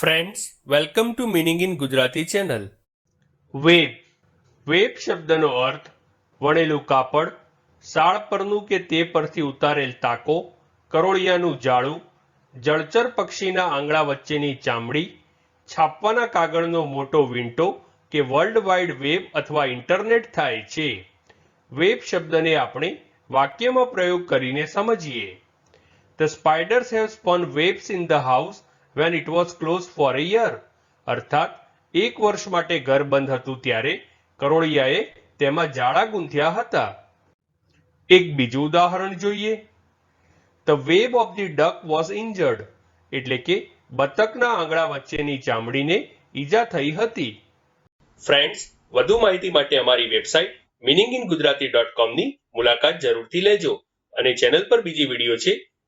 Friends welcome to meaning in Gujarati channel web. Web શબ્દનો અર્થ, વણેલું કાપડ સાળ પરનું કે તે પરથી ઉતારેલ તાકો કરોળિયાનું જાળું જળચર પક્ષીના આંગળા વચ્ચેની ચામડી, છાપવાના કાગળનો મોટો વિંટો કે વર્લ્ડ વાઇડ વેબ અથવા ઇન્ટરનેટ થાય છે. વેબ શબ્દને આપણે વાક્યમાં પ્રયોગ કરીને સમજીએ. The spiders have spawn webs in the house when it was close for a year અર્થાત એક વર્ષ માટે ઘર બંધ હતું ત્યારે કરોળિયાએ તેમાં જાળા ગૂંથ્યા હતા. એક બીજું ઉદાહરણ જોઈએ. The web of the duck was injured એટલે કે બતકના આંગળા વચ્ચેની ચામડીને ઈજા થઈ હતી. ફ્રેન્ડ્સ વધુ માહિતી માટે અમારી website meaning in Gujarati dot કોમની મુલાકાત જરૂરથી લેજો અને ચેનલ પર બીજી વીડિયો છે